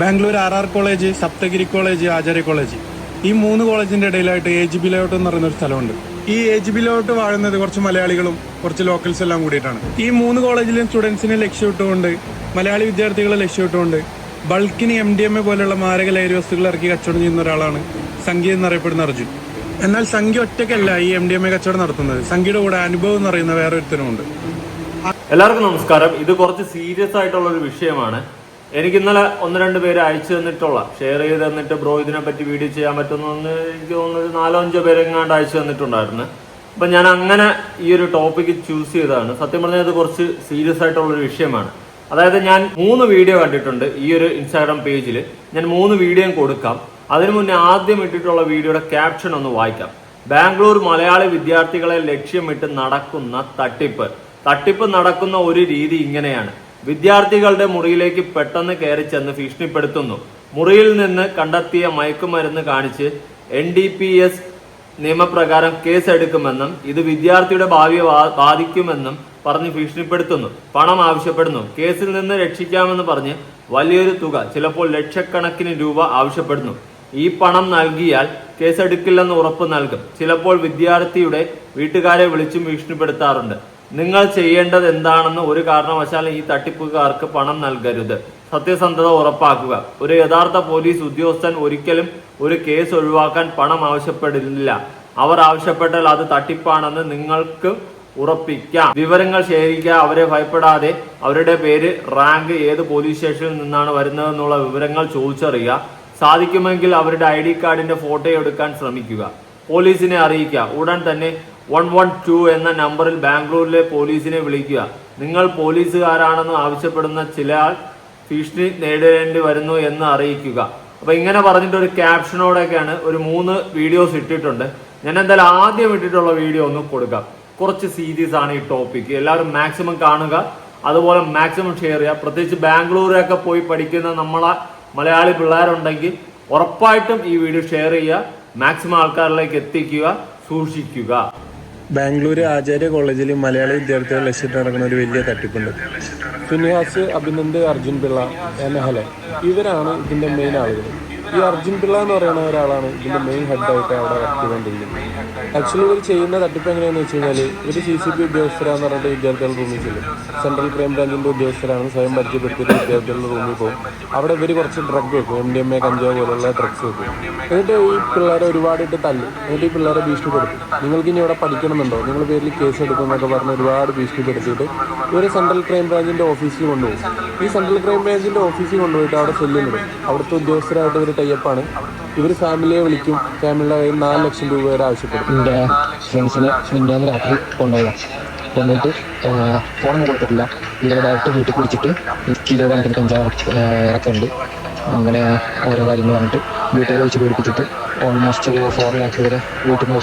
Bangalore R R college Sapthagiri college Acharya college. ഈ മൂന്ന് കോളേജിന്റെ ഇടയിലായിട്ട് എ ജി ബി ലോട്ട് എന്ന് പറയുന്ന ഒരു സ്ഥലമുണ്ട്. ഈ എ ജി ബി ലോട്ട് വാഴുന്നത് കുറച്ച് മലയാളികളും കുറച്ച് ലോക്കൽസ് എല്ലാം കൂടിയിട്ടാണ്. ഈ മൂന്ന് കോളേജിലും സ്റ്റുഡൻസിനെ ലക്ഷ്യമിട്ടുകൊണ്ട് മലയാളി വിദ്യാർത്ഥികളെ ലക്ഷ്യമിട്ടുകൊണ്ട് ബൾക്കിന് എം ഡി എം എ പോലെയുള്ള മാരക ലഹരി വസ്തുക്കൾ ഇറക്കി കച്ചവടം ചെയ്യുന്ന ഒരാളാണ് സംഖ്യ എന്നറിയപ്പെടുന്ന അർജുൻ. എന്നാൽ സംഖ്യ ഒറ്റയ്ക്കല്ല ഈ എം ഡി എം എ കച്ചവടം നടത്തുന്നത്. സംഖ്യയുടെ കൂടെ അനുഭവം എന്ന് പറയുന്ന വേറൊരുത്തനുമുണ്ട് എല്ലാവർക്കും നമസ്കാരം. ഇത് കുറച്ച് സീരിയസ് ആയിട്ടുള്ള ഒരു വിഷയമാണ്. എനിക്ക് ഇന്നലെ ഒന്ന് രണ്ട് പേര് അയച്ചു തന്നിട്ടുള്ള ഷെയർ ചെയ്ത് തന്നിട്ട് ബ്രോ ഇതിനെ പറ്റി വീഡിയോ ചെയ്യാൻ പറ്റുമെന്ന് എനിക്ക് തോന്നുന്നു ഒരു നാലോ അഞ്ചോ പേരെങ്ങാണ്ട് അയച്ചു തന്നിട്ടുണ്ടായിരുന്നു. അപ്പൊ ഞാൻ അങ്ങനെ ഈ ഒരു ടോപ്പിക്ക് ചൂസ് ചെയ്തതാണ്. സത്യം പറഞ്ഞാൽ ഇത് കുറച്ച് സീരിയസ് ആയിട്ടുള്ളൊരു വിഷയമാണ്. അതായത് ഞാൻ മൂന്ന് വീഡിയോ കണ്ടിട്ടുണ്ട് ഈ ഒരു ഇൻസ്റ്റാഗ്രാം പേജിൽ ഞാൻ മൂന്ന് വീഡിയോയും കൊടുക്കാം. അതിനു മുന്നേ ആദ്യം ഇട്ടിട്ടുള്ള വീഡിയോയുടെ ക്യാപ്ഷൻ ഒന്ന് വായിക്കാം. ബാംഗ്ലൂർ മലയാളി വിദ്യാർത്ഥികളെ ലക്ഷ്യമിട്ട് നടക്കുന്ന തട്ടിപ്പ്. തട്ടിപ്പ് നടക്കുന്ന ഒരു രീതി ഇങ്ങനെയാണ്. വിദ്യാർത്ഥികളുടെ മുറിയിലേക്ക് പെട്ടെന്ന് കയറി ചെന്ന് ഭീഷണിപ്പെടുത്തുന്നു. മുറിയിൽ നിന്ന് കണ്ടെത്തിയ മയക്കുമരുന്ന് കാണിച്ച് എൻ ഡി പി എസ് നിയമപ്രകാരം കേസെടുക്കുമെന്നും ഇത് വിദ്യാർത്ഥിയുടെ ഭാവിയെ ബാധിക്കുമെന്നും പറഞ്ഞ് ഭീഷണിപ്പെടുത്തുന്നു. പണം ആവശ്യപ്പെടുന്നു. കേസിൽ നിന്ന് രക്ഷിക്കാമെന്ന് പറഞ്ഞ് വലിയൊരു തുക ചിലപ്പോൾ ലക്ഷക്കണക്കിന് രൂപ ആവശ്യപ്പെടുന്നു. ഈ പണം നൽകിയാൽ കേസെടുക്കില്ലെന്ന് ഉറപ്പ് നൽകും. ചിലപ്പോൾ വിദ്യാർത്ഥിയുടെ വീട്ടുകാരെ വിളിച്ചും ഭീഷണിപ്പെടുത്താറുണ്ട്. നിങ്ങൾ ചെയ്യേണ്ടത് എന്താണെന്ന് ഒരു കാരണവശാലും ഈ തട്ടിപ്പുകാർക്ക് പണം നൽകരുത്. സത്യസന്ധത ഉറപ്പാക്കുക. ഒരു യഥാർത്ഥ പോലീസ് ഉദ്യോഗസ്ഥൻ ഒരിക്കലും ഒരു കേസ് ഒഴിവാക്കാൻ പണം ആവശ്യപ്പെടില്ല. അവർ ആവശ്യപ്പെട്ടാൽ അത് തട്ടിപ്പാണെന്ന് നിങ്ങൾക്ക് ഉറപ്പിക്കാം. വിവരങ്ങൾ ശേഖരിക്കുക അവരെ ഭയപ്പെടാതെ അവരുടെ പേര് റാങ്ക് ഏത് പോലീസ് സ്റ്റേഷനിൽ നിന്നാണ് വരുന്നതെന്നുള്ള വിവരങ്ങൾ ചോദിച്ചറിയുക. സാധിക്കുമെങ്കിൽ അവരുടെ ഐ ഡി കാർഡിന്റെ ഫോട്ടോ എടുക്കാൻ ശ്രമിക്കുക. പോലീസിനെ അറിയിക്കുക. ഉടൻ തന്നെ വൺ വൺ ടു എന്ന നമ്പറിൽ ബാംഗ്ലൂരിലെ പോലീസിനെ വിളിക്കുക. നിങ്ങൾ പോലീസുകാരാണെന്ന് ആവശ്യപ്പെടുന്ന ചില ഭീഷണി നേരിടേണ്ടി വരുന്നു എന്ന് അറിയിക്കുക. അപ്പോൾ ഇങ്ങനെ പറഞ്ഞിട്ട് ഒരു ക്യാപ്ഷനോടെയൊക്കെയാണ് ഒരു മൂന്ന് വീഡിയോസ് ഇട്ടിട്ടുണ്ട്. ഞാൻ എന്തായാലും ആദ്യം ഇട്ടിട്ടുള്ള വീഡിയോ ഒന്ന് കൊടുക്കാം. കുറച്ച് സീരീസ് ആണ് ഈ ടോപ്പിക്ക് എല്ലാവരും മാക്സിമം കാണുക. അതുപോലെ മാക്സിമം ഷെയർ ചെയ്യുക. പ്രത്യേകിച്ച് ബാംഗ്ലൂരൊക്കെ പോയി പഠിക്കുന്ന നമ്മളെ മലയാളി പിള്ളേരുണ്ടെങ്കിൽ ഉറപ്പായിട്ടും ഈ വീഡിയോ ഷെയർ ചെയ്യുക. മാക്സിമം ആൾക്കാരിലേക്ക് എത്തിക്കുക. സൂക്ഷിക്കുക. ബാംഗ്ലൂർ ആചാര്യ കോളേജിൽ മലയാള വിദ്യാർത്ഥികൾ ലക്ഷ്യത്തിൽ നടക്കുന്ന ഒരു വലിയ തട്ടിപ്പുണ്ട്. ഫിനിഹാസ് അഭിനന്ദ് അർജുൻ പിള്ള എന്ന ഹലൻ. ഇവരാണ് ഇതിന്റെ മെയിൻ ആളുകൾ. ഈ അർജുൻ പിള്ള എന്ന് പറയുന്ന ഒരാളാണ് ഇതിന്റെ മെയിൻ ഹെഡായിട്ട് അവിടെ വർക്ക് ആക്ച്വലി ഇവർ ചെയ്യുന്ന തട്ടിപ്പ് എങ്ങനെയാണെന്ന് വെച്ച് കഴിഞ്ഞാൽ ഇവർ സി സി പി ഉദ്യോഗസ്ഥരാന്ന് പറഞ്ഞിട്ട് വിദ്യാർത്ഥികൾ റൂമിൽ ചെല്ലും. സെൻട്രൽ ക്രൈം ബ്രാഞ്ചിന്റെ ഉദ്യോഗസ്ഥരാണ് സ്വയം പരിചയപ്പെടുത്തിയിട്ട് വിദ്യാർത്ഥികളുടെ റൂമിൽ പോകും. അവിടെ ഇവർ കുറച്ച് ഡ്രഗ് വെക്കും. എം ഡി എം എ കഞ്ചാവ് പോലുള്ള ഡ്രഗ്സ് വെക്കും. എന്നിട്ട് ഈ പിള്ളേരെ ഒരുപാടിട്ട് തല്ലും. എന്നിട്ട് ഈ പിള്ളേരെ ഭീഷണിപ്പെടുത്തും. നിങ്ങൾക്ക് ഇനി ഇവിടെ പഠിക്കണമെന്നുണ്ടോ? നിങ്ങൾ പേരിൽ കേസ് എടുക്കും എന്നൊക്കെ പറഞ്ഞ് ഒരുപാട് ഭീഷണിപ്പെടുത്തിയിട്ട് ഇവർ സെൻട്രൽ ക്രൈം ബ്രാഞ്ചിന്റെ ഓഫീസിൽ കൊണ്ടുപോകും. ഈ സെൻട്രൽ ക്രൈം ബ്രാഞ്ചിന്റെ ഓഫീസിൽ കൊണ്ടുപോയിട്ട് അവിടെ ചെല്ലുന്നത് അവിടുത്തെ ഉദ്യോഗസ്ഥരായിട്ട് ഇവർ ടൈപ്പാണ് ഇവർ ഫാമിലിയെ വിളിക്കും. ഫാമിലിയുടെ കയ്യിൽ നാല് ലക്ഷം രൂപ വരെ ആവശ്യപ്പെടും. ഫ്രണ്ട്സിനെ മിണ്ടാന്ന് രാത്രി കൊണ്ടുപോകാം. കൊണ്ടുപോയിട്ട് ഫോൺ കൊടുത്തിട്ടില്ല. ഇവരെ ഡയറക്റ്റ് വീട്ടിൽ കുടിച്ചിട്ട് കിലോ കണക്കിന് കഞ്ചാവ് ഇറക്കുന്നുണ്ട് അങ്ങനെ ഓരോ കാര്യങ്ങൾ പറഞ്ഞിട്ട് വീട്ടിൽ വെച്ച് പേടിപ്പിച്ചിട്ട് ഓൾമോസ്റ്റ് ഫോർ ലാക്ക് വരെ വീട്ടിൽ നിന്ന്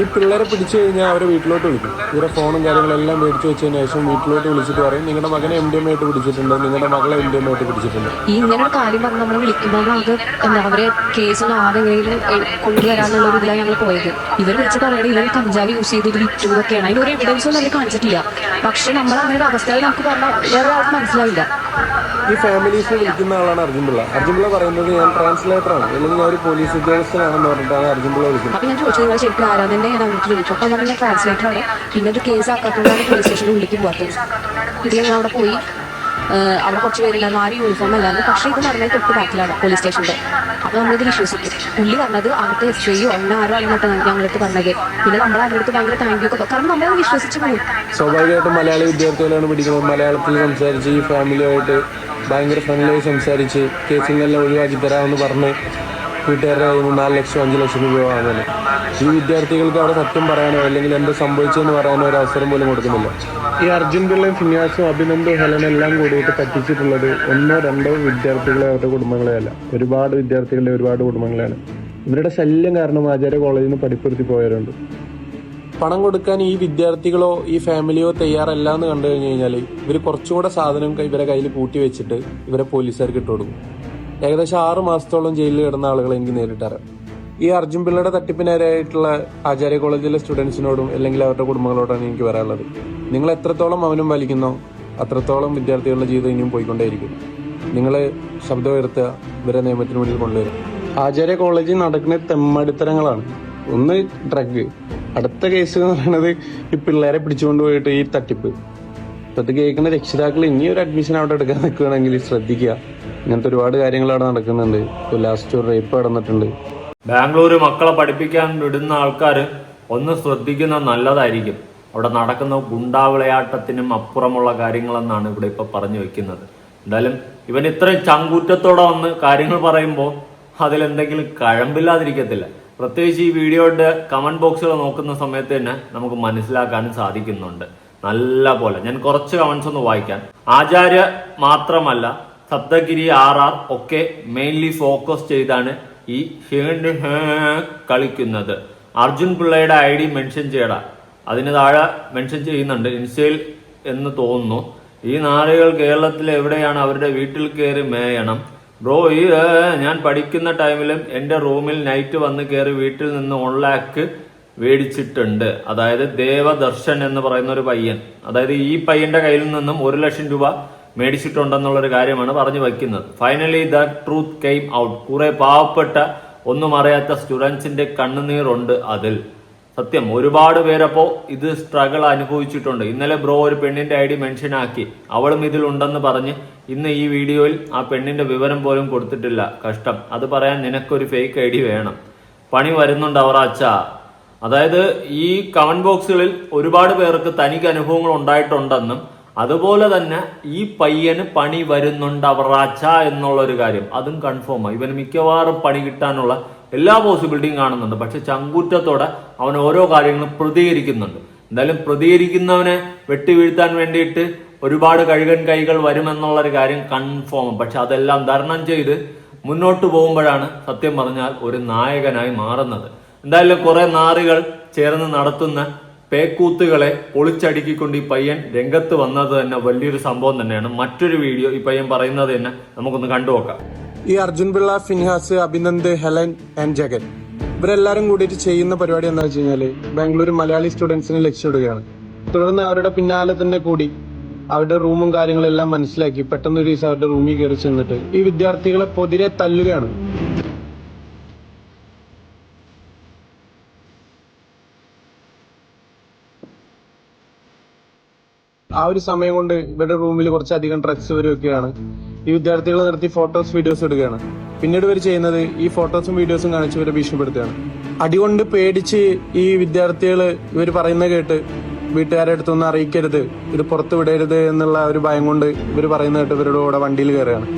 ഈ പിള്ളേരെ പിടിച്ചു കഴിഞ്ഞാൽ അവരെ വീട്ടിലോട്ട് വിളിക്കും. ഇവരെ ഫോണും കാര്യങ്ങളെല്ലാം മേടിച്ചു വെച്ചതിന് ശേഷം വീട്ടിലോട്ട് വിളിച്ചിട്ട് പറയും നിങ്ങളുടെ മകനെ എം ഡി എം ആയിട്ട് പിടിച്ചിട്ടുണ്ട് നിങ്ങളുടെ മകളെ എം ഡി എം ആയിട്ട് പിടിച്ചിട്ടുണ്ട്. ഈ ഇങ്ങനെ ഒരു കാര്യം പറഞ്ഞ് നമ്മൾ വിളിക്കുമ്പോൾ നമുക്ക് എന്താ അവരെ കേസിന് ആരെങ്കിലും കൊണ്ടുവരാനുള്ള ഒരു ഇതിലാണ് ഞങ്ങൾ പോയത്. ഇവർ വിളിച്ച് പറയണത് ഇവർ കഞ്ചാവ് യൂസ് ചെയ്ത് ഇത് വിറ്റു എന്നൊക്കെയാണ്. അതിന് ഒരു എവിഡൻസ് ഒന്നും അവർ കാണിച്ചിട്ടില്ല. പക്ഷെ നമ്മൾ അങ്ങനെ ഒരു അവസ്ഥയിൽ നമുക്ക് പറഞ്ഞാൽ വേറെ ആൾക്ക് മനസ്സിലാവില്ല. ഈ ഫാമിലീസിനെ വിളിക്കുന്ന ആളാണ് അർജുൻ പിള്ള. അർജുൻ പിള്ള പറയുന്നത് ഞാൻ ട്രാൻസ്ലേറ്റർ ആണ്. അല്ലെങ്കിൽ ഞാൻ ഒരു പോലീസ് ഉദ്യോഗസ്ഥനാണെന്ന് പറഞ്ഞിട്ടാണ് അർജുൻ പിള്ള വിളിക്കുന്നത്. അപ്പൊ ഞാൻ ചോദിച്ചു നിങ്ങൾ ശരിക്കും ആരാധന ഞാൻ വീട്ടിൽ വിളിച്ചു അപ്പോൾ ഞാൻ ട്രാൻസ്ലേറ്റർ ആണ്. പിന്നെ ഒരു കേസ് ആക്കാത്തതുകൊണ്ടാണ് പോലീസ് സ്റ്റേഷനിൽ ഉള്ളിലേക്ക് പോകാത്തത്. പിന്നെ ഞാൻ അവിടെ പോയി. അവിടെ കുറച്ച് പേരില്ലാന്ന് ആരും യൂണിഫോം അല്ലായിരുന്നു. പക്ഷേ ഇത് പറഞ്ഞാൽ തൊട്ട് ബാക്കിലാണ് പോലീസ് സ്റ്റേഷന്റെ അപ്പോൾ നമ്മളിത് വിശ്വസിക്കും പുള്ളി പറഞ്ഞത് അവിടുത്തെ എസ് ഐയോ അങ്ങനെ ആരോ അങ്ങോട്ട് ഞങ്ങളടുത്ത് പറഞ്ഞത്. പിന്നെ നമ്മൾ അവരുടെ ഭയങ്കര താങ്ക് യു ഒക്കെ കാരണം നമ്മളത് വിശ്വസിച്ച് പോകും സ്വാഭാവികമായിട്ടും മലയാളി വിദ്യാർത്ഥികളാണ് പഠിക്കുന്നത് മലയാളത്തിൽ സംസാരിച്ച് ഈ ഫാമിലിയുമായിട്ട് ഭയങ്കര ഫ്രണ്ട്ലി സംസാരിച്ച് കേസിൽ നിന്നെല്ലാം ഒഴിവാക്കി തരാമെന്ന് പറഞ്ഞ് വീട്ടുകാരുടെ കയ്യിൽ നിന്ന് നാല് ലക്ഷം അഞ്ച് ലക്ഷം രൂപ വാങ്ങുന്നത്. ഈ വിദ്യാർത്ഥികൾക്ക് അവിടെ സത്യം പറയാനോ അല്ലെങ്കിൽ എന്ത് സംഭവിച്ചെന്ന് പറയാനോ ഒരു അവസരം പോലും കൊടുക്കുന്നില്ല. ഈ അർജുൻ പിള്ളയും ഫിന്യാസും അഭിനന്ദും ഹെലനും എല്ലാം കൂടിയിട്ട് പറ്റിച്ചിട്ടുള്ളത് ഒന്നോ രണ്ടോ വിദ്യാർത്ഥികളെ അവരുടെ കുടുംബങ്ങളെ അല്ല ഒരുപാട് വിദ്യാർത്ഥികളുടെ ഒരുപാട് കുടുംബങ്ങളെയാണ്. ഇവരുടെ ശല്യം കാരണം ആചാര്യ കോളേജിൽ നിന്ന് പഠിപ്പെടുത്തി പോയവരുണ്ട്. പണം കൊടുക്കാൻ ഈ വിദ്യാർത്ഥികളോ ഈ ഫാമിലിയോ തയ്യാറല്ല എന്ന് കണ്ടു കഴിഞ്ഞു കഴിഞ്ഞാൽ ഇവർ കുറച്ചുകൂടെ സാധനം ഇവരെ കയ്യിൽ കൂട്ടി വെച്ചിട്ട് ഇവരെ പോലീസുകാർക്ക് ഇട്ട് കൊടുക്കും. ഏകദേശം ആറ് മാസത്തോളം ജയിലിൽ കിടന്ന ആളുകളെ എനിക്ക് നേരിട്ടറിയാം ഈ അർജുൻ പിള്ളയുടെ തട്ടിപ്പിനാരായിട്ടുള്ള ആചാര്യ കോളേജിലെ സ്റ്റുഡൻസിനോടും അല്ലെങ്കിൽ അവരുടെ കുടുംബങ്ങളോടാണ് എനിക്ക് പറയാനുള്ളത്. നിങ്ങൾ എത്രത്തോളം അവനും വലിക്കുന്നോ അത്രത്തോളം വിദ്യാർത്ഥികളുടെ ജീവിതം ഇനിയും പോയിക്കൊണ്ടേയിരിക്കും. നിങ്ങൾ ശബ്ദം ഉയർത്തുക ഇവരെ നിയമത്തിന് മുന്നിൽ കൊണ്ടുവരും ആചാര്യ കോളേജിൽ നടക്കുന്ന തെമ്മടിത്തരങ്ങളാണ്. ഒന്ന് ഡ്രഗ്. അടുത്ത കേസ് എന്ന് പറയുന്നത് ഈ പിള്ളേരെ പിടിച്ചുകൊണ്ട് പോയിട്ട് ഈ തട്ടിപ്പ്. ഇപ്പൊ ഇത് കേൾക്കുന്ന രക്ഷിതാക്കൾ ഇനി ഒരു അഡ്മിഷൻ അവിടെ എടുക്കാൻ നിൽക്കുകയാണെങ്കിൽ ശ്രദ്ധിക്കുക. ഇങ്ങനത്തെ ഒരുപാട് കാര്യങ്ങൾ അവിടെ നടക്കുന്നുണ്ട്. ഇപ്പോൾ ലാസ്റ്റ് ഒരു റേപ്പ് നടന്നിട്ടുണ്ട്. ബാംഗ്ലൂർ മക്കളെ പഠിപ്പിക്കാൻ വിടുന്ന ആൾക്കാർ ഒന്ന് ശ്രദ്ധിക്കുന്ന നല്ലതായിരിക്കും. അവിടെ നടക്കുന്ന ഗുണ്ടാവിളയാട്ടത്തിനും അപ്പുറമുള്ള കാര്യങ്ങളെന്നാണ് ഇവിടെ ഇപ്പൊ പറഞ്ഞു വെക്കുന്നത്. എന്തായാലും ഇവൻ ഇത്രയും ചങ്കൂറ്റത്തോടെ വന്ന് കാര്യങ്ങൾ പറയുമ്പോൾ അതിലെന്തെങ്കിലും കഴമ്പില്ലാതിരിക്കത്തില്ല. പ്രത്യേകിച്ച് ഈ വീഡിയോയുടെ കമന്റ് ബോക്സുകൾ നോക്കുന്ന സമയത്ത് തന്നെ നമുക്ക് മനസ്സിലാക്കാനും സാധിക്കുന്നുണ്ട്. നല്ല പോലെ. ഞാൻ കുറച്ച് കമന്റ്സ് ഒന്ന് വായിക്കാൻ ആചാര്യ മാത്രമല്ല സപ്തഗിരി ആർ ആർ ഒക്കെ മെയിൻലി ഫോക്കസ് ചെയ്താണ് ഈ ഹേണ്ട് കളിക്കുന്നത്. അർജുൻ പിള്ളയുടെ ഐ ഡി മെൻഷൻ ചെയ്യട. അതിന് താഴെ മെൻഷൻ ചെയ്യുന്നുണ്ട്. ഇൻസ്റ്റയിൽ എന്ന് തോന്നുന്നു. ഈ നാളുകൾ കേരളത്തിൽ എവിടെയാണ് അവരുടെ വീട്ടിൽ കയറി മേയണം? ബ്രോ ഈ ഞാൻ പഠിക്കുന്ന ടൈമിലും എന്റെ റൂമിൽ നൈറ്റ് വന്ന് കയറി വീട്ടിൽ നിന്ന് വൺ ലാക്ക് മേടിച്ചിട്ടുണ്ട്. അതായത് ദേവദർശൻ എന്ന് പറയുന്ന ഒരു പയ്യൻ. അതായത് ഈ പയ്യന്റെ കയ്യിൽ നിന്നും ഒരു ലക്ഷം രൂപ മേടിച്ചിട്ടുണ്ടെന്നുള്ളൊരു കാര്യമാണ് പറഞ്ഞു വയ്ക്കുന്നത്. Finally the truth came out കുറെ പാവപ്പെട്ട ഒന്നും അറിയാത്ത സ്റ്റുഡൻസിന്റെ കണ്ണുനീറുണ്ട് അതിൽ. സത്യം ഒരുപാട് പേരപ്പോ ഇത് സ്ട്രഗിൾ അനുഭവിച്ചിട്ടുണ്ട്. ഇന്നലെ ബ്രോ ഒരു പെണ്ണിന്റെ ഐ ഡി മെൻഷൻ ആക്കി. അവളും ഇതിലുണ്ടെന്ന് പറഞ്ഞ് ഇന്ന് ഈ വീഡിയോയിൽ ആ പെണ്ണിന്റെ വിവരം പോലും കൊടുത്തിട്ടില്ല. കഷ്ടം. അത് പറയാൻ നിനക്കൊരു ഫേക്ക് ഐ ഡി വേണം. പണി വരുന്നുണ്ട് അവർ അച്ഛാ. അതായത് ഈ കമന്റ് ബോക്സുകളിൽ ഒരുപാട് പേർക്ക് തനിക്ക് അനുഭവങ്ങൾ ഉണ്ടായിട്ടുണ്ടെന്നും അതുപോലെ തന്നെ ഈ പയ്യന് പണി വരുന്നുണ്ട് അവറാച്ച എന്നുള്ള ഒരു കാര്യം. അതും കൺഫേം ഇവന് മിക്കവാറും പണി കിട്ടാനുള്ള എല്ലാ പോസിബിലിറ്റിയും കാണുന്നുണ്ട്. പക്ഷെ ചങ്കൂറ്റത്തോടെ അവൻ ഓരോ കാര്യങ്ങളും പ്രതികരിക്കുന്നുണ്ട്. എന്തായാലും പ്രതികരിക്കുന്നവനെ വെട്ടിവീഴ്ത്താൻ വേണ്ടിയിട്ട് ഒരുപാട് കഴുകൻ കൈകൾ വരുമെന്നുള്ള ഒരു കാര്യം കൺഫേം പക്ഷെ അതെല്ലാം തരണം ചെയ്ത് മുന്നോട്ട് പോകുമ്പോഴാണ് സത്യം പറഞ്ഞാൽ ഒരു നായകനായി മാറുന്നത്. എന്തായാലും കുറെ നാറുകൾ ചേർന്ന് നടത്തുന്ന പേക്കൂത്തുകളെ പൊളിച്ചടുക്കിക്കൊണ്ട് ഈ പയ്യൻ രംഗത്ത് വന്നത് തന്നെ വലിയൊരു സംഭവം തന്നെയാണ്. മറ്റൊരു വീഡിയോ ഈ പയ്യൻ പറയുന്നത് തന്നെ നമുക്കൊന്ന് കണ്ടുനോക്കാം ഈ അർജുൻ പിള്ള ഫിൻഹാസ് അഭിനന്ദ് ഹെലൻ ആൻഡ് ജഗൻ ഇവരെല്ലാരും കൂടിയിട്ട് ചെയ്യുന്ന പരിപാടി എന്താ വെച്ച് കഴിഞ്ഞാൽ ബാംഗ്ലൂർ മലയാളി സ്റ്റുഡൻസിനെ ലക്ഷ്യമിടുകയാണ്. തുടർന്ന് അവരുടെ പിന്നാലെ തന്നെ കൂടി അവരുടെ റൂമും കാര്യങ്ങളെല്ലാം മനസ്സിലാക്കി പെട്ടെന്ന് ഒരു ദിവസം അവരുടെ റൂമിൽ കയറി ചെന്നിട്ട് ഈ വിദ്യാർത്ഥികളെ പൊതിരെ തല്ലുകയാണ്. ആ ഒരു സമയം കൊണ്ട് ഇവരുടെ റൂമിൽ കുറച്ചധികം ഡ്രഗ്സ് വരുമൊക്കെയാണ് ഈ വിദ്യാർത്ഥികളെ നിർത്തി ഫോട്ടോസ് വീഡിയോസ് എടുക്കുകയാണ് പിന്നീട് ഇവർ ചെയ്യുന്നത് ഈ ഫോട്ടോസും വീഡിയോസും കാണിച്ച് ഇവരെ ഭീഷണിപ്പെടുത്തുകയാണ്. അടികൊണ്ട് പേടിച്ച് ഈ വിദ്യാർത്ഥികൾ ഇവർ പറയുന്നത് കേട്ട് വീട്ടുകാരുടെ അടുത്തൊന്നും അറിയിക്കരുത് ഇത് പുറത്ത് വിടരുത് എന്നുള്ള ഒരു ഭയം കൊണ്ട് ഇവർ പറയുന്ന കേട്ട് ഇവരുടെ കൂടെ വണ്ടിയിൽ കയറുകയാണ്.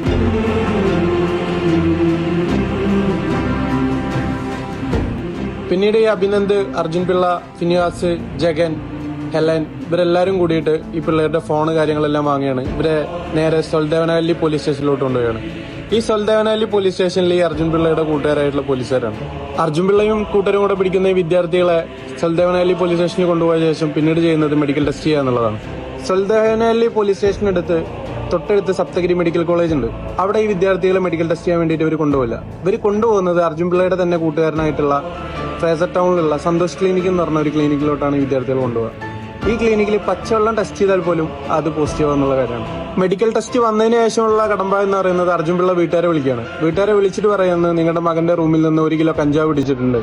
പിന്നീട് ഈ അഭിനന്ദ് അർജുൻ പിള്ള ഫിനിയാസ് ജഗൻ ഹെലൻ ഇവരെല്ലാരും കൂടിയിട്ട് ഈ പിള്ളേരുടെ ഫോണ് കാര്യങ്ങളെല്ലാം വാങ്ങിയാണ് ഇവരെ നേരെ സൊൽദേവനഹല്ലി പോലീസ് സ്റ്റേഷനിലോട്ട് കൊണ്ടുപോവുകയാണ്. ഈ സൊൽദേവനഹല്ലി പോലീസ് സ്റ്റേഷനിൽ ഈ അർജുൻ പിള്ളയുടെ കൂട്ടുകാരായിട്ടുള്ള പോലീസുകാരാണ്. അർജുൻ പിള്ളയും കൂട്ടരും കൂടെ പിടിക്കുന്ന ഈ വിദ്യാർത്ഥികളെ സൊൽദേവനഹല്ലി പോലീസ് സ്റ്റേഷനിൽ കൊണ്ടുപോയ ശേഷം പിന്നീട് ചെയ്യുന്നത് മെഡിക്കൽ ടെസ്റ്റ് ചെയ്യുക എന്നുള്ളതാണ്. സൊൽദേവനഹല്ലി പോലീസ് സ്റ്റേഷനടുത്ത് തൊട്ടടുത്ത് സപ്തഗിരി മെഡിക്കൽ കോളേജ് ഉണ്ട്. അവിടെ ഈ വിദ്യാർത്ഥികളെ മെഡിക്കൽ ടെസ്റ്റ് ചെയ്യാൻ വേണ്ടിയിട്ട് ഇവർ കൊണ്ടുപോകില്ല ഇവർ കൊണ്ടുപോകുന്നത് അർജുൻ പിള്ളയുടെ തന്നെ കൂട്ടുകാരനായിട്ടുള്ള ഫ്രേസർ ടൗണിലുള്ള സന്തോഷ് ക്ലിനിക് എന്ന് പറഞ്ഞ ഒരു ക്ലിനിക്കിലോട്ടാണ് വിദ്യാർത്ഥികൾ കൊണ്ടുപോകുക ഈ ക്ലിനിക്കിൽ പച്ചവെള്ളം ടെസ്റ്റ് ചെയ്താൽ പോലും അത് പോസിറ്റീവ് എന്നുള്ള കാര്യമാണ്. മെഡിക്കൽ ടെസ്റ്റ് വന്നതിന് ശേഷമുള്ള കടമ്പ എന്ന് പറയുന്നത് അർജുൻ പിള്ള വീട്ടുകാരെ വിളിക്കുകയാണ്. വീട്ടുകാരെ വിളിച്ചിട്ട് പറയുന്നത് നിങ്ങളുടെ മകന്റെ റൂമിൽ നിന്ന് ഒരു കിലോ കഞ്ചാവ് പിടിച്ചിട്ടുണ്ട്.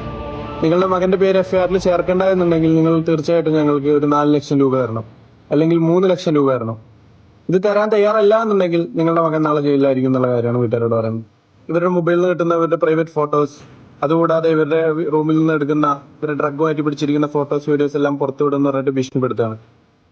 നിങ്ങളുടെ മകന്റെ പേര് എഫ് ആറിൽ ചേർക്കേണ്ട എന്നുണ്ടെങ്കിൽ നിങ്ങൾ തീർച്ചയായിട്ടും ഞങ്ങൾക്ക് ഒരു നാല് ലക്ഷം രൂപ തരണം. അല്ലെങ്കിൽ മൂന്ന് ലക്ഷം രൂപ തരണം. ഇത് തരാൻ തയ്യാറല്ല എന്നുണ്ടെങ്കിൽ നിങ്ങളുടെ മകൻ നാളെ ജയിലിലായിരിക്കും എന്നുള്ള കാര്യമാണ് വീട്ടുകാരോട് പറയുന്നത്. ഇവരുടെ മൊബൈലിൽ നിന്ന് കിട്ടുന്ന ഇവരുടെ പ്രൈവറ്റ് ഫോട്ടോസ് അതുകൂടാതെ ഇവരുടെ റൂമിൽ നിന്ന് എടുക്കുന്ന ഇവരുടെ ഡ്രഗുമായിട്ട് പിടിച്ചിരിക്കുന്ന ഫോട്ടോസ് വീഡിയോസ് എല്ലാം പുറത്തു വിടുന്ന പറഞ്ഞിട്ട് ഭീഷണിപ്പെടുത്താണ്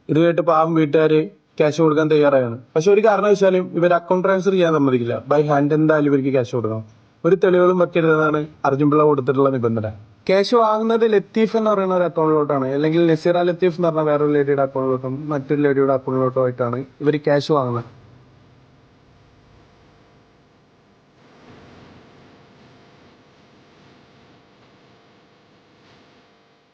ഇത് കേട്ട് പാവം വീട്ടുകാർ ക്യാഷ് കൊടുക്കാൻ തയ്യാറായാണ്. പക്ഷെ ഒരു കാരണവശാലും ഇവർ അക്കൗണ്ട് ട്രാൻസ്ഫർ ചെയ്യാൻ സമ്മതിക്കില്ല. ബൈ ഹാൻഡ് എന്തായാലും ഇവർക്ക് ക്യാഷ് കൊടുക്കണം. ഒരു തെളിവുകളും വെക്കരുതെന്നാണ് അർജുൻ പിള്ള കൊടുത്തിട്ടുള്ള നിബന്ധന. ക്യാഷ് വാങ്ങുന്നത് ലത്തീഫ് എന്ന് പറയുന്ന ഒരു അക്കൗണ്ടിലോട്ടാണ് അല്ലെങ്കിൽ നസീറ ലത്തീഫ് എന്ന് പറഞ്ഞ വേറൊരു ലേഡിയുടെ അക്കൗണ്ടിലോട്ടും മറ്റൊരു ലേഡിയുടെ അക്കൗണ്ടിലോട്ടും ആയിട്ടാണ് ഇവർ ക്യാഷ് വാങ്ങുന്നത്.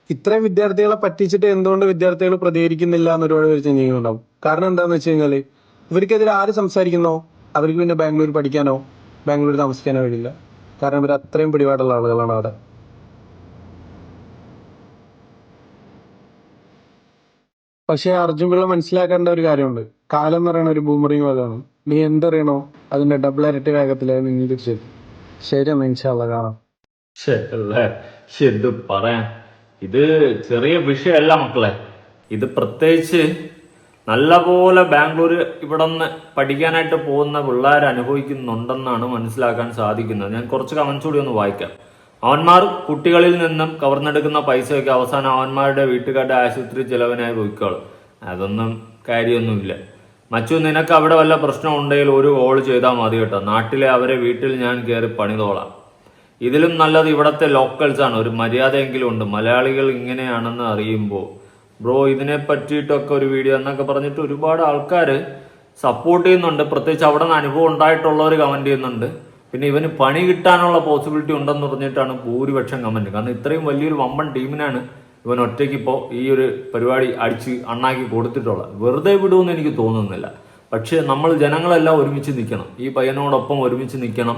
ഇത്രയും വിദ്യാർത്ഥികളെ പറ്റിച്ചിട്ട് എന്തുകൊണ്ട് വിദ്യാർത്ഥികൾ പ്രതികരിക്കുന്നില്ല എന്ന് ഒരുപാട് പേര് ചിന്തിക്കുന്നുണ്ടാവും കാരണം എന്താന്ന് വെച്ച് കഴിഞ്ഞാൽ ഇവർക്കെതിരെ ആര് സംസാരിക്കുന്നോ അവർക്ക് പിന്നെ ബാംഗ്ലൂർ പഠിക്കാനോ ബാംഗ്ലൂർ താമസിക്കാനോ കഴിയില്ല. കാരണം ഇവർ അത്രയും പിടിപാടുള്ള ആളുകളാണ് അവിടെ. പക്ഷെ അർജുൻ പിള്ള മനസ്സിലാക്കേണ്ട ഒരു കാര്യമുണ്ട്. കാലം എന്ന് പറയുന്ന ഒരു ബൂമറിങ് വേഗമാണ് നീ എന്തറിയണോ അതിന്റെ ഡബിൾ ഇരട്ടി വേഗത്തിലായി നീ ശരി ശരി എന്നാ ഇൻഷാല്ല കാണാം. ശരി എന്ത് ഇത് ചെറിയ വിഷയമല്ല മക്കളെ. ഇത് പ്രത്യേകിച്ച് നല്ലപോലെ ബാംഗ്ലൂർ ഇവിടെ നിന്ന് പഠിക്കാനായിട്ട് പോകുന്ന പിള്ളേർ അനുഭവിക്കുന്നുണ്ടെന്നാണ് മനസ്സിലാക്കാൻ സാധിക്കുന്നത്. ഞാൻ കുറച്ച് കമൻസ് കൂടി ഒന്ന് വായിക്കാം. അവന്മാർ കുട്ടികളിൽ നിന്നും കവർന്നെടുക്കുന്ന പൈസയൊക്കെ അവസാനം അവന്മാരുടെ വീട്ടുകാരുടെ ആശുപത്രി ചെലവിനായി പോയിക്കോളും. അതൊന്നും കാര്യമൊന്നുമില്ല. മച്ചു നിനക്ക് അവിടെ വല്ല പ്രശ്നം ഉണ്ടെങ്കിൽ ഒരു കോൾ ചെയ്താൽ മതി കേട്ടോ. നാട്ടിലെ അവരെ വീട്ടിൽ ഞാൻ കയറി പണിതോളാം. ഇതിലും നല്ലത് ഇവിടുത്തെ ലോക്കൽസ് ആണ്. ഒരു മര്യാദയെങ്കിലും ഉണ്ട്. മലയാളികൾ ഇങ്ങനെയാണെന്ന് അറിയുമ്പോൾ ബ്രോ ഇതിനെ പറ്റിയിട്ടൊക്കെ ഒരു വീഡിയോ എന്നൊക്കെ പറഞ്ഞിട്ട് ഒരുപാട് ആൾക്കാർ സപ്പോർട്ട് ചെയ്യുന്നുണ്ട്. പ്രത്യേകിച്ച് അവിടെ നിന്ന് അനുഭവം ഉണ്ടായിട്ടുള്ളവർ കമന്റ് ചെയ്യുന്നുണ്ട്. പിന്നെ ഇവന് പണി കിട്ടാനുള്ള പോസിബിലിറ്റി ഉണ്ടെന്ന് പറഞ്ഞിട്ടാണ് ഭൂരിപക്ഷം കമന്റ് കാരണം ഇത്രയും വലിയൊരു വമ്പൻ ടീമിനാണ് ഇവൻ ഒറ്റയ്ക്ക് ഇപ്പോൾ ഈ ഒരു പരിപാടി അടിച്ച് അണ്ണാക്കി കൊടുത്തിട്ടുള്ളത്. വെറുതെ വിടുമെന്ന് എനിക്ക് തോന്നുന്നില്ല. പക്ഷേ നമ്മൾ ജനങ്ങളെല്ലാം ഒരുമിച്ച് നിൽക്കണം. ഈ പയ്യനോടൊപ്പം ഒരുമിച്ച് നിൽക്കണം.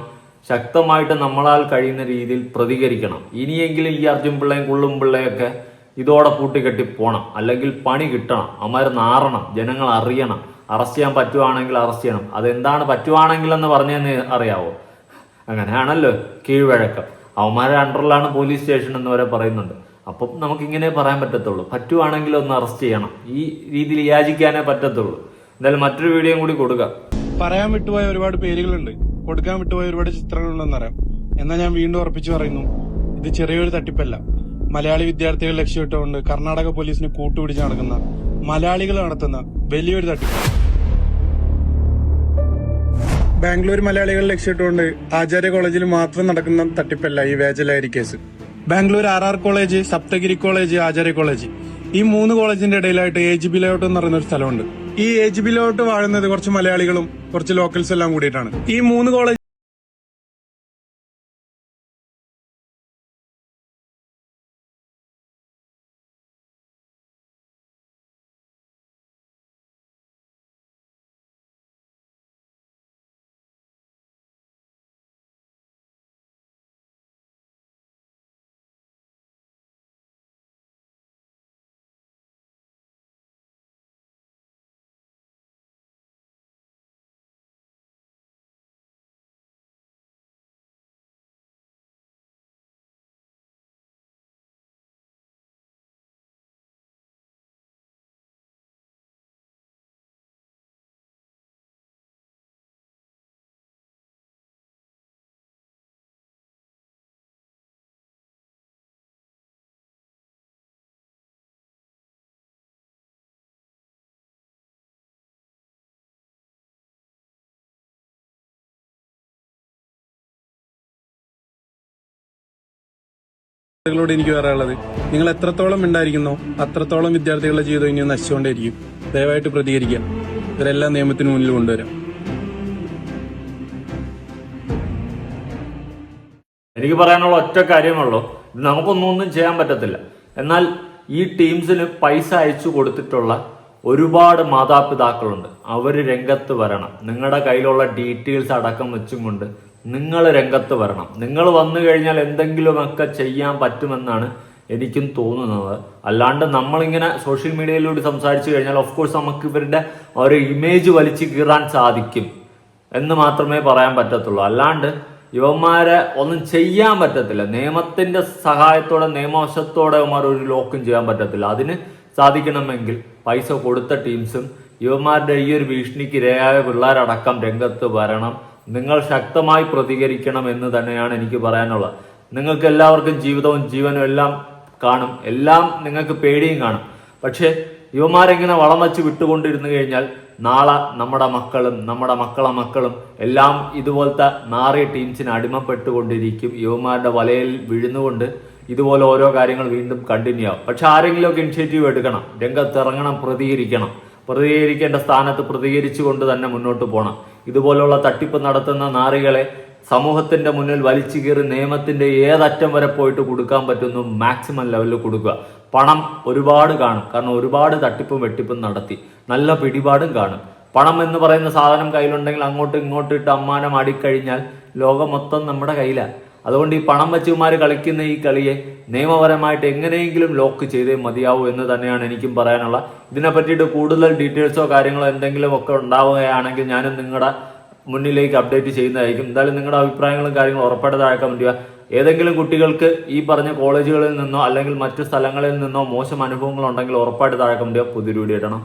ശക്തമായിട്ട് നമ്മളാൽ കഴിയുന്ന രീതിയിൽ പ്രതികരിക്കണം. ഇനിയെങ്കിലും ഈ അർജുൻ പിള്ളയും കുള്ളും പിള്ളയൊക്കെ ഇതോടെ പൂട്ടിക്കെട്ടി പോണം. അല്ലെങ്കിൽ പണി കിട്ടണം. അമാര് നാറണം. ജനങ്ങൾ അറിയണം. അറസ്റ്റ് ചെയ്യാൻ പറ്റുവാണെങ്കിൽ അറസ്റ്റ് ചെയ്യണം. അതെന്താണ് പറ്റുവാണെങ്കിൽ എന്ന് പറഞ്ഞതെന്ന് അറിയാവോ? അങ്ങനെയാണല്ലോ കീഴ്വഴക്കം. അവന്മാരുടെ അണ്ടറിലാണ് പോലീസ് സ്റ്റേഷൻ എന്ന് വരെ പറയുന്നുണ്ട്. അപ്പം നമുക്കിങ്ങനെ പറയാൻ പറ്റത്തുള്ളൂ. പറ്റുവാണെങ്കിൽ ഒന്ന് അറസ്റ്റ് ചെയ്യണം. ഈ രീതിയിൽ യാചിക്കാനേ പറ്റത്തുള്ളൂ. എന്തായാലും മറ്റൊരു വീഡിയോയും കൂടി കൊടുക്കാം. പറയാൻ വിട്ടുപോയ ഒരുപാട് പേരുകളുണ്ട്. കൊടുക്കാൻ വിട്ടുപോയ ഒരുപാട് ചിത്രങ്ങളുണ്ടെന്നറിയാം. എന്നാൽ ഞാൻ വീണ്ടും ഉറപ്പിച്ചു പറയുന്നു ഇത് ചെറിയൊരു തട്ടിപ്പല്ല. മലയാളി വിദ്യാർത്ഥികൾ ലക്ഷ്യമിട്ടുകൊണ്ട് കർണാടക പോലീസിന് കൂട്ടുപിടിച്ച് നടക്കുന്ന മലയാളികൾ നടത്തുന്ന വലിയൊരു തട്ടിപ്പ്. ബാംഗ്ലൂർ മലയാളികൾ ലക്ഷ്യമിട്ടുകൊണ്ട് ആചാര്യ കോളേജിൽ മാത്രം നടക്കുന്ന തട്ടിപ്പല്ല ഈ വേജലായിരി case. Bangalore R R college Sapthagiri college Acharya college. ഈ മൂന്ന് കോളേജിന്റെ ഇടയിലായിട്ട് എ ജി ബി ലേഔട്ട് എന്ന് പറയുന്ന ഒരു സ്ഥലമുണ്ട്. ഈ ഏജ് ബിലോട്ട് വാഴുന്നത് കുറച്ച് മലയാളികളും കുറച്ച് ലോക്കൽസ് എല്ലാം കൂടിയിട്ടാണ്. ഈ മൂന്ന് കോളേജ് ോട് എനിക്ക് പറയാനുള്ളത് നിങ്ങൾ എത്രത്തോളം ഉണ്ടായിരിക്കുന്നു അത്രത്തോളം വിദ്യാർത്ഥികളുടെ ജീവിതം ഇനി നശിച്ചുകൊണ്ടേയിരിക്കും. ദയവായിട്ട് പ്രതികരിക്കുക. ഇവരെല്ലാം നിയമത്തിന് മുന്നിൽ കൊണ്ടുവരാം. എനിക്ക് പറയാനുള്ള ഒറ്റ കാര്യമുള്ളൂ. നമുക്കൊന്നും ഒന്നും ചെയ്യാൻ പറ്റത്തില്ല. എന്നാൽ ഈ ടീംസിന് പൈസ അയച്ചു കൊടുത്തിട്ടുള്ള ഒരുപാട് മാതാപിതാക്കളുണ്ട്. അവർ രംഗത്ത് വരണം. നിങ്ങളുടെ കയ്യിലുള്ള ഡീറ്റെയിൽസ് അടക്കം വെച്ചും കൊണ്ട് നിങ്ങൾ രംഗത്ത് വരണം. നിങ്ങൾ വന്നു കഴിഞ്ഞാൽ എന്തെങ്കിലുമൊക്കെ ചെയ്യാൻ പറ്റുമെന്നാണ് എനിക്കും തോന്നുന്നത്. അല്ലാണ്ട് നമ്മളിങ്ങനെ സോഷ്യൽ മീഡിയയിലൂടെ സംസാരിച്ചു കഴിഞ്ഞാൽ ഓഫ് കോഴ്സ് നമുക്ക് ഇവരുടെ ഒരു ഇമേജ് വലിച്ചു കീറാൻ സാധിക്കും എന്ന് മാത്രമേ പറയാൻ പറ്റത്തുള്ളൂ. അല്ലാണ്ട് ഇവന്മാരെ ഒന്നും ചെയ്യാൻ പറ്റത്തില്ല. നിയമത്തിന്റെ സഹായത്തോടെ നിയമവശത്തോടെ ഇവന്മാർ ഒരു ലോക്കും ചെയ്യാൻ പറ്റത്തില്ല. അതിന് സാധിക്കണമെങ്കിൽ പൈസ കൊടുത്ത ടീംസും ഇവന്മാരുടെ ഈ ഒരു ഭീഷണിക്ക് ഇരയായ പിള്ളേരടക്കം രംഗത്ത് വരണം നിങ്ങൾ ശക്തമായി പ്രതികരിക്കണം എന്ന് തന്നെയാണ് എനിക്ക് പറയാനുള്ളത്. നിങ്ങൾക്ക് എല്ലാവർക്കും ജീവിതവും ജീവനും എല്ലാം കാണും. എല്ലാം നിങ്ങൾക്ക് പേടിയും കാണും. പക്ഷേ യുവമാരെങ്ങനെ വളം വച്ച് വിട്ടുകൊണ്ടിരുന്നു കഴിഞ്ഞാൽ നാളെ നമ്മുടെ മക്കളും നമ്മുടെ മക്കളെ മക്കളും എല്ലാം ഇതുപോലത്തെ നാറിയ ടീംസിന് അടിമപ്പെട്ടുകൊണ്ടിരിക്കും. യുവമാരുടെ വലയിൽ വീഴുന്നുകൊണ്ട് ഇതുപോലെ ഓരോ കാര്യങ്ങൾ വീണ്ടും കണ്ടിന്യൂ ആവും. പക്ഷെ ആരെങ്കിലുമൊക്കെ ഇനിഷ്യേറ്റീവ് എടുക്കണം. രംഗത്തിറങ്ങണം പ്രതികരിക്കണം. പ്രതികരിക്കേണ്ട സ്ഥാനത്ത് പ്രതികരിച്ചുകൊണ്ട് തന്നെ മുന്നോട്ട് പോകണം ഇതുപോലുള്ള തട്ടിപ്പ് നടത്തുന്ന നാറികളെ സമൂഹത്തിന്റെ മുന്നിൽ വലിച്ചു കീറി നിയമത്തിന്റെ ഏതറ്റം വരെ പോയിട്ട് കൊടുക്കാൻ പറ്റുന്നു മാക്സിമം ലെവലിൽ കൊടുക്കുക. പണം ഒരുപാട് കാണും. കാരണം ഒരുപാട് തട്ടിപ്പും വെട്ടിപ്പും നടത്തി. നല്ല പിടിപാടും കാണും. പണം എന്ന് പറയുന്ന സാധനം കയ്യിലുണ്ടെങ്കിൽ അങ്ങോട്ടും ഇങ്ങോട്ടും ഇട്ട് അമ്മാനം ആടിക്കഴിഞ്ഞാൽ ലോകം മൊത്തം നമ്മുടെ കയ്യിലാണ് അതുകൊണ്ട് ഈ പണം വെച്ചുമാർ കളിക്കുന്ന ഈ കളിയെ നിയമപരമായിട്ട് എങ്ങനെയെങ്കിലും ലോക്ക് ചെയ്തേ മതിയാവൂ എന്ന് തന്നെയാണ് എനിക്കും പറയാനുള്ള ഇതിനെ പറ്റിയിട്ട് കൂടുതൽ ഡീറ്റെയിൽസോ കാര്യങ്ങളോ എന്തെങ്കിലും ഒക്കെ ഉണ്ടാവുകയാണെങ്കിൽ ഞാനും നിങ്ങളുടെ മുന്നിലേക്ക് അപ്ഡേറ്റ് ചെയ്യുന്നതായിരിക്കും. എന്തായാലും നിങ്ങളുടെ അഭിപ്രായങ്ങളും കാര്യങ്ങളും ഉറപ്പായിട്ട് താഴെ ചെയ്യുക. ഏതെങ്കിലും കുട്ടികൾക്ക് ഈ പറഞ്ഞ കോളേജുകളിൽ നിന്നോ അല്ലെങ്കിൽ മറ്റു സ്ഥലങ്ങളിൽ നിന്നോ മോശം അനുഭവങ്ങൾ ഉണ്ടെങ്കിൽ ഉറപ്പായിട്ട് താഴെ കമന്റ് ചെയ്യുക. പുതിയൊരു വീഡിയോ ഇടണം